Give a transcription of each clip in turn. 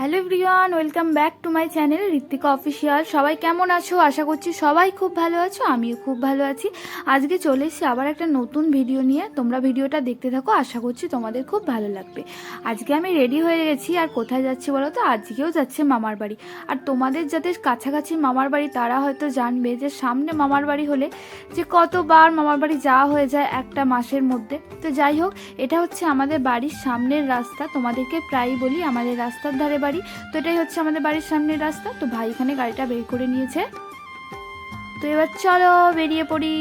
Hello everyone, welcome back to my channel Ritwika official. সবাই কেমন আছো? আশা করছি সবাই খুব ভালো আছো, আমিও খুব ভালো আছি। আজকে চলে এসেছি আবার একটা নতুন ভিডিও নিয়ে। তোমরা ভিডিওটা দেখতে থাকো, আশা করছি তোমাদের খুব ভালো লাগবে। আজকে আমি রেডি হয়ে গেছি, আর কোথায় যাচ্ছি বলো তো? আজকেও যাচ্ছে মামার বাড়ি। আর তোমাদের যাদের কাছাকাছি মামার বাড়ি, তারা হয়তো জানবে যে সামনে মামার বাড়ি হলে যে কতবার মামার বাড়ি যাওয়া হয়ে যায় একটা মাসের মধ্যে। তো যাই হোক, এটা হচ্ছে আমাদের বাড়ির সামনের রাস্তা। তোমাদেরকে প্রায়ই বলি, আমাদের রাস্তার ধারে বাড়ি। তো এটাই হচ্ছে আমাদের বাড়ির সামনের রাস্তা। তো ভাই এখানে গাড়িটা বের করে নিয়েছে। তো এবার চলো বেরিয়ে পড়ি।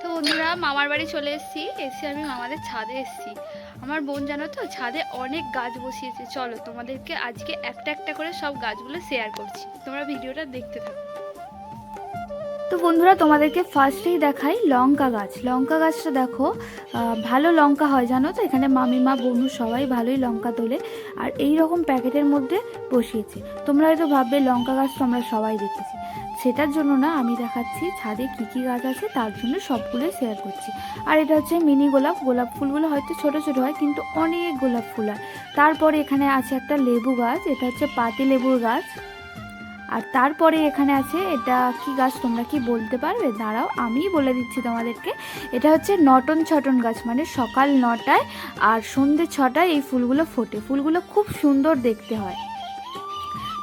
তো বন্ধুরা, মামার বাড়ি চলে এসেছি। এসে আমি মামাদের ছাদে এসেছি। আমার বোন জানো তো, ছাদে অনেক গাছ বসিয়েছে। চলো তোমাদেরকে আজকে একটা একটা করে সব গাছগুলো শেয়ার করছি। তোমরা ভিডিওটা দেখতে থাকো। তো বন্ধুরা, তোমাদেরকে ফার্স্টেই দেখাই লঙ্কা গাছ। লঙ্কা গাছটা দেখো ভালো লঙ্কা হয়, জানো তো? এখানে মামিমা বনু সবাই ভালোই লঙ্কা তোলে আর এই রকম প্যাকেটের মধ্যে বসিয়েছে। তোমরা হয়তো ভাববে, লঙ্কা গাছ তো আমরা সবাই দেখেছি। সেটার জন্য না, আমি দেখাচ্ছি ছাদে কী কী গাছ আছে, তার জন্য সবগুলো শেয়ার করছি। আর এটা হচ্ছে মিনি গোলাপ। গোলাপ ফুলগুলো হয়তো ছোট ছোট হয়, কিন্তু অনেক গোলাপ ফুল হয়। তারপরে এখানে আছে একটা লেবু গাছ, এটা হচ্ছে পাতি লেবুর গাছ। আর তারপরে এখানে আছে, এটা কি গাছ তোমরা কি বলতে পারবে? দাঁড়াও আমি বলে দিচ্ছি তোমাদেরকে। এটা হচ্ছে নটন ছটন গাছ মানে সকাল নটায় আর সন্ধে ছটায় এই ফুলগুলো ফোটে। ফুলগুলো খুব সুন্দর দেখতে হয়।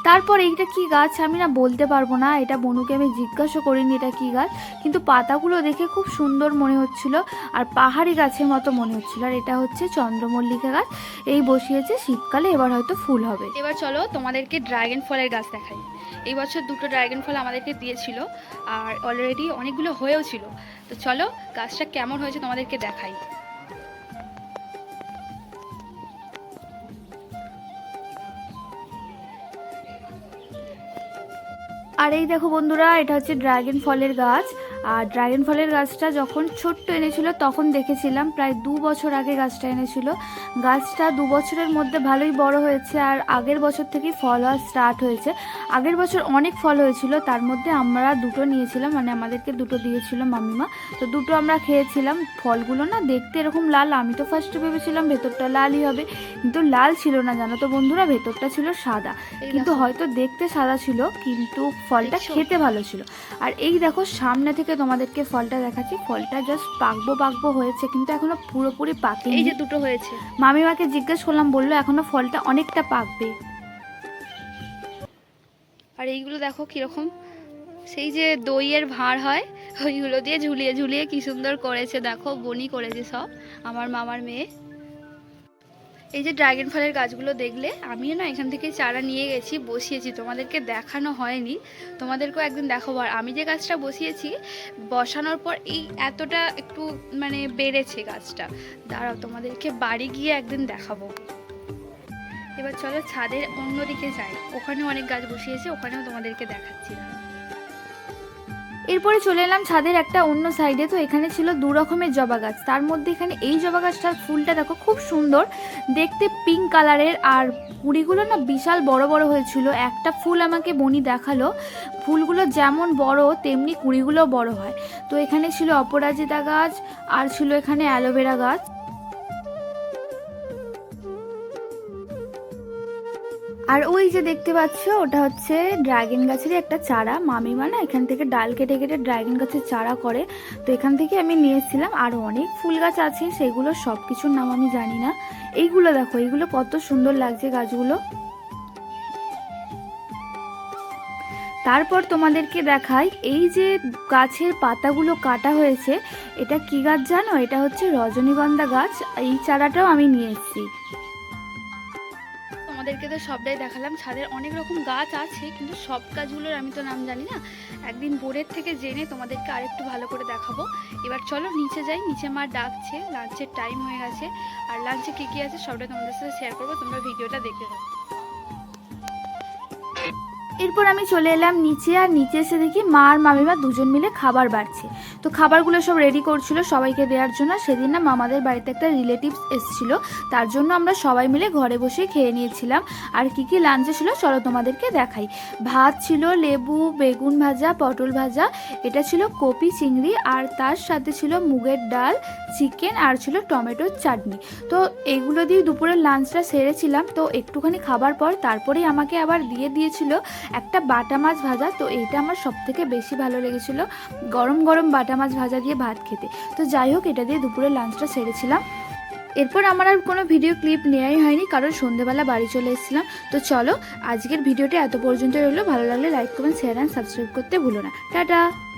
তারপর এইটা কি গাছ আমি না বলতে পারব না, এটা বনুকে আমি জিজ্ঞাসা করিনি এটা কি গাছ, কিন্তু পাতাগুলো দেখে খুব সুন্দর মনে হচ্ছিল আর পাহাড়ি গাছের মতো মনে হচ্ছিল। আর এটা হচ্ছে চন্দ্রমল্লিকা গাছ, এই বসিয়েছে, শীতকালে এবার হয়তো ফুল হবে। এবার চলো তোমাদেরকে ড্রাগন ফলের গাছ দেখাই। এই বছর দুটো ড্রাগন ফল আমাদেরকে দিয়েছিল আর অলরেডি অনেকগুলো হয়েও ছিল। তো চলো গাছটা কেমন হয়েছে তোমাদেরকে দেখাই। আর এই দেখো বন্ধুরা এটা হচ্ছে ড্রাগন ফলের গাছ। আর ড্রাগন ফলের গাছটা যখন ছোট্ট এনেছিল তখন দেখেছিলাম প্রায় দু বছর আগে গাছটা এনেছিল। গাছটা দু বছরের মধ্যে ভালোই বড় হয়েছে আর আগের বছর থেকেই ফল হওয়া স্টার্ট হয়েছে। আগের বছর অনেক ফল হয়েছিল তার মধ্যে আমরা দুটো নিয়েছিলাম মানে আমাদেরকে দুটো দিয়েছিল মামিমা। তো দুটো আমরা খেয়েছিলাম। ফলগুলো না দেখতে এরকম লাল আমি তো ফার্স্টে ভেবেছিলাম ভেতরটা লালই হবে কিন্তু লাল ছিল না জানো তো বন্ধুরা ভেতরটা ছিল সাদা। কিন্তু হয়তো দেখতে সাদা ছিল কিন্তু ফলটা খেতে ভালো ছিল। আর এই দেখো সামনে থেকে তোমাদেরকে ফলটা দেখাচ্ছি। ফলটা জাস্ট পাকবো পাকবো হয়েছে কিন্তু এখনও পুরোপুরি পাকেনি। এই যে দুটো হয়েছে। মামিমাকে জিজ্ঞেস করলাম বলল এখনও ফলটা অনেকটা পাকবে। আর এইগুলো দেখো কীরকম। সেই যে দইয়ের ভাঁড় হয় ওইগুলো দিয়ে ঝুলিয়ে ঝুলিয়ে কি সুন্দর করেছে দেখো বনি করেছে সব আমার মামার মেয়ে। এই যে ড্রাগন ফলের গাছগুলো দেখলে, আমিও না এখান থেকে চারা নিয়ে গেছি, বসিয়েছি। তোমাদেরকে দেখানো হয়নি। তোমাদেরকেও একদিন দেখাবো। আর আমি যে গাছটা বসিয়েছি, বসানোর পর এই এতটা একটু মানে বেড়েছে গাছটা। দাঁড়াও, তোমাদেরকে বাড়ি গিয়ে একদিন দেখাবো। এবার চলো ছাদের অন্যদিকে যাই। ওখানে অনেক গাছ বসিয়েছে, ওখানেও তোমাদেরকে দেখাচ্ছি। না এরপরে চলে এলাম ছাদের একটা অন্য সাইডে তো এখানে ছিল দু রকমের জবা গাছ। তার মধ্যে এখানে এই জবা গাছটার ফুলটা দেখো খুব সুন্দর। দেখতে পিঙ্ক কালারের আর কুড়িগুলো না বিশাল বড় বড় হয়েছিল। একটা ফুল আমাকে বনি দেখাল। ফুলগুলো যেমন বড়, তেমনি কুড়িগুলো বড় হয়। তো এখানে ছিল অপরাজিতা গাছ। আর ছিল এখানে অ্যালোভেরা গাছ। আর ওই যে দেখতে পাচ্ছ, ওটা হচ্ছে ড্রাগন গাছেরই একটা চারা। মামিমা না এখান থেকে ডাল কেটে কেটে ড্রাগন গাছের চারা করে। তো এখান থেকে আমি নিয়েছিলাম আর অনেক ফুল গাছ আছে, সেগুলো সব কিছুর নাম আমি জানি না। এইগুলো দেখো, এইগুলো কত সুন্দর লাগছে গাছগুলো। তারপর তোমাদেরকে দেখাই, এই যে গাছের পাতাগুলো কাটা হয়েছে, এটা কি গাছ জানো? এটা হচ্ছে রজনীগন্ধা গাছ। এই চারাটাও আমি নিয়ে এসেছি। তোমাদেরকে তো সবটাই দেখালাম। ছাদের অনেক রকম গাছ আছে, কিন্তু সব গাছগুলোর আমি তো নাম জানি না। একদিন বোর্ডের থেকে জেনে তোমাদেরকে আরেকটু ভালো করে দেখাবো। এবার চলো নিচে যাই, নিচে মা ডাকছে, লাঞ্চের টাইম হয়ে গেছে। আর লাঞ্চে কী কী আছে সবটা তোমাদের সাথে শেয়ার করব, তোমরা ভিডিওটা দেখে থাকো। এরপর আমি চলে এলাম নিচে আর নিচে এসে দেখি মা আর মামিমা দুজন মিলে খাবার বাড়ছে। তো খাবারগুলো সব রেডি করছিল সবাইকে দেওয়ার জন্য। সেদিন না মামাদের বাড়িতে একটা রিলেটিভস এসেছিল, তার জন্য আমরা সবাই মিলে ঘরে বসে খেয়ে নিয়েছিলাম। আর কি কি লাঞ্চে ছিল চলো তোমাদেরকে দেখাই। ভাত ছিল লেবু, বেগুন ভাজা, পটল ভাজা, এটা ছিল কপি চিংড়ি, আর তার সাথে ছিল মুগের ডাল চিকেন আর ছিল টমেটোর চাটনি। তো এগুলো দিয়ে দুপুরের লাঞ্চটা সেরেছিলাম। তো একটুখানি খাবার পর তারপরেই আমাকে আবার দিয়ে দিয়েছিল একটা বাটা মাছ ভাজা, তো এইটা আমার সব থেকে বেশি ভালো লেগেছিলো। গরম গরম বাটা মাছ ভাজা দিয়ে ভাত খেতে। তো যাই হোক, এটা দিয়ে দুপুরের লাঞ্চটা সেরেছিলাম। এরপর আমার আর কোনো ভিডিও ক্লিপ নেওয়াই হয়নি, কারণ সন্ধেবেলা বাড়ি চলে এসেছিলাম। তো চলো, আজকের ভিডিওটা এত পর্যন্ত রইল। ভালো লাগলে like comment share and subscribe করতে ভুলো না। টাটা!